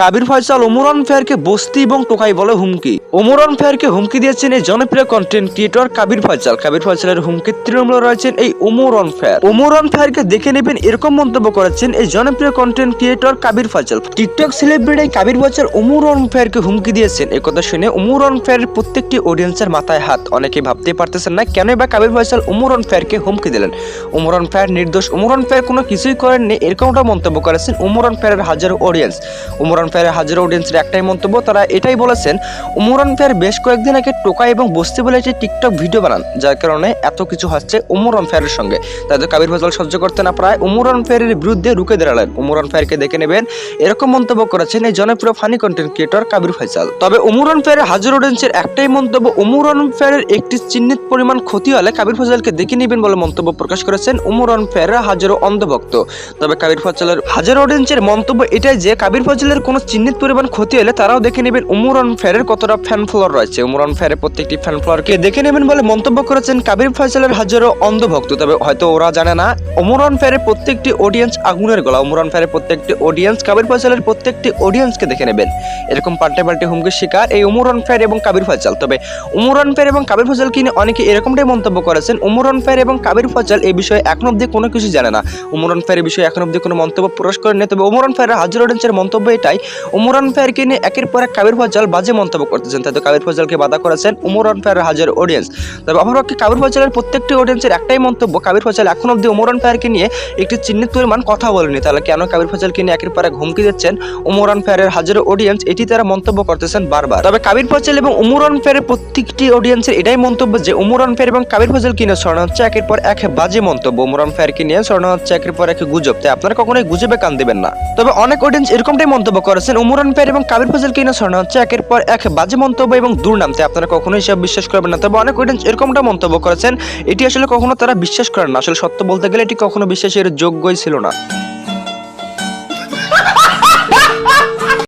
কাবির ফয়সাল ওমরান ফেয়ারকে বস্তি এবং টোকাই বলে হুমকি। ওমরান ফেয়ারকে হুমকি দিয়েছেন এই জনপ্রিয় কন্টেন্ট ক্রিয়েটর কাবির ফয়সাল। কাবির ফয়সালের হুমকির তৃণমূল রয়েছেন এই ওমরান ফেয়ার। ওমরান ফেয়ারকে দেখে নেবেন এরকম মন্তব্য করেছেন এই জনপ্রিয় content creator Kabir Faisal. TikTok celebrity Kabir Faisal Omran ফেয়ারকে হুমকি দিয়েছেন। কথা শুনে ওমরান ফেয়ারের প্রত্যেকটি অডিয়েন্সের মাথায় হাত। অনেকে ভাবতে পারতেছেন না কেন বা কাবির ফয়সাল ওমরান ফেয়ারকে হুমকি দিলেন। ওমরান ফেয়ার নির্দোষ। ওমরান ফেয়ার কোনো কিছুই করেননি এরকমটা মন্তব্য করেছেন ওমরান ফেয়ারের হাজারো অডিয়েন্স উমরান ফেয়ারের হাজারো অডিয়েন্সের একটাই মন্তব্য, তারা এটাই বলেছেন উমরান ফেয়ার বেশ কয়েকদিন আগে টোকা এবং বস্তি বলে একটি টিকটক ভিডিও বানান, যার কারণে এত কিছু হচ্ছে উমরান ফেয়ারের সঙ্গে। তাদের কাবির ফজল সহ্য করতে না প্রায় উমরান ফেয়ারের বিরুদ্ধে রুখে দাঁড়ালেন। উমরান ফেয়ারকে দেখে নেবেন, এরকম মন্তব্য করেছেন এই জনপ্রিয় funny content creator Kabir Faisal. তবে উমরান ফেয়ারের হাজারো অডিয়েন্সের একটাই মন্তব্য উমরান ফেয়ারের একটি চিহ্নিত পরিমাণ ক্ষতি হলে কাবির ফজলকে দেখে নেবেন বলে মন্তব্য প্রকাশ করেছেন উমরান ফেয়ারের হাজারো অন্ধভক্ত। তবে কাবির ফজলের হাজারো অডিয়েন্সের মন্তব্য এটাই যে, কাবির ফজলের কোনো চিহ্নিত পরিমাণ ক্ষতি হলে তারাও দেখে নেবেন উমরান ফেয়ারের কতটা ফ্যান ফলোয়ার রয়েছে। উমরান ফেয়ারের প্রত্যেকটি ফ্যান ফলোয়ারকে দেখে নেবেন বলে মন্তব্য করেছেন কাবির ফয়সালের হাজারো অন্ধভক্ত। তবে হয়তো ওরা জানে না, উমরান ফেয়ারের প্রত্যেকটি অডিয়েন্স আগুনের গলা। উমরান ফেয়ারের প্রত্যেকটি অডিয়েন্স কাবির ফয়সালের প্রত্যেকটি অডিয়েন্সকে দেখে নেবেন। এরকম পাল্টে পাল্টে হুমকির শিকার এই উমরান ফেয়ার এবং কাবির ফয়সাল। তবে উমরান ফেয়ার এবং কাবির ফয়সালকে কিনে অনেকে এরকমটাই মন্তব্য করেছেন। উমরান ফেয়ার এবং কাবির ফয়সাল এই বিষয়ে এখন অব্দি কোনো কিছু জানে না। উমরান ফেয়ারের বিষয়ে এখন অব্দি কোনো মন্তব্য প্রকাশ করেনি তবে উমরান ফেয়ারের হাজার অডিয়েন্সের মন্তব্য এটাই উমরান ফেয়ারকে নিয়ে একের পর এক কাবির ফয়সাল বাজে মন্তব্য করতেছেন। তাই তো কাবির ফয়সালকে বাধা করেছেন উমরান ফেয়ারের হাজার অডিয়েন্স তবে অপরপক্ষে কাবির ফয়সালের প্রত্যেকটি অডিয়েন্সের একটাই মন্তব্য, কাবির ফয়সাল এখন অব্দি উমরান ফেয়ারকে নিয়ে একটি চিহ্নিত পরিমাণ কথা বলেনি। তাহলে কেন কাবির ফয়সালকে নিয়ে একের পর এক হুমকি দিচ্ছেন উমরান ফেয়ারের হাজারো অডিয়েন্স এটি তারা মন্তব্য করতেছেন বারবার। তবে কাবির ফয়সাল এবং উমরান ফেয়ারের প্রত্যেকটি অডিয়েন্সের এটাই মন্তব্য যে উমরান ফেয়ার এবং কাবির ফয়সালকে নিয়ে ছড়ানো হচ্ছে একের পর এক বাজে মন্তব্য। উমরান ফেয়ারকে নিয়ে ছড়ানো হচ্ছে একের পর এক গুজব। তাই আপনারা কখনোই গুজবে কান দিবেন না। তবে অনেক অডিয়েন্স এরকমটাই মন্তব্য করেছেন। উমরান ফেয়ার এবং কাবির ফজলকে কিনা ছড়ানো হচ্ছে একের পর এক বাজে মন্তব্য এবং দুর্নামতে। আপনারা কখনোই সব বিশ্বাস করবেন না। তবে অনেক অডিয়েন্স এরকমটা মন্তব্য করেছেন। এটি আসলে কখনো তারা বিশ্বাস করেন না। আসলে সত্য বলতে গেলে এটি কখনো বিশ্বাসের যোগ্যই ছিল না।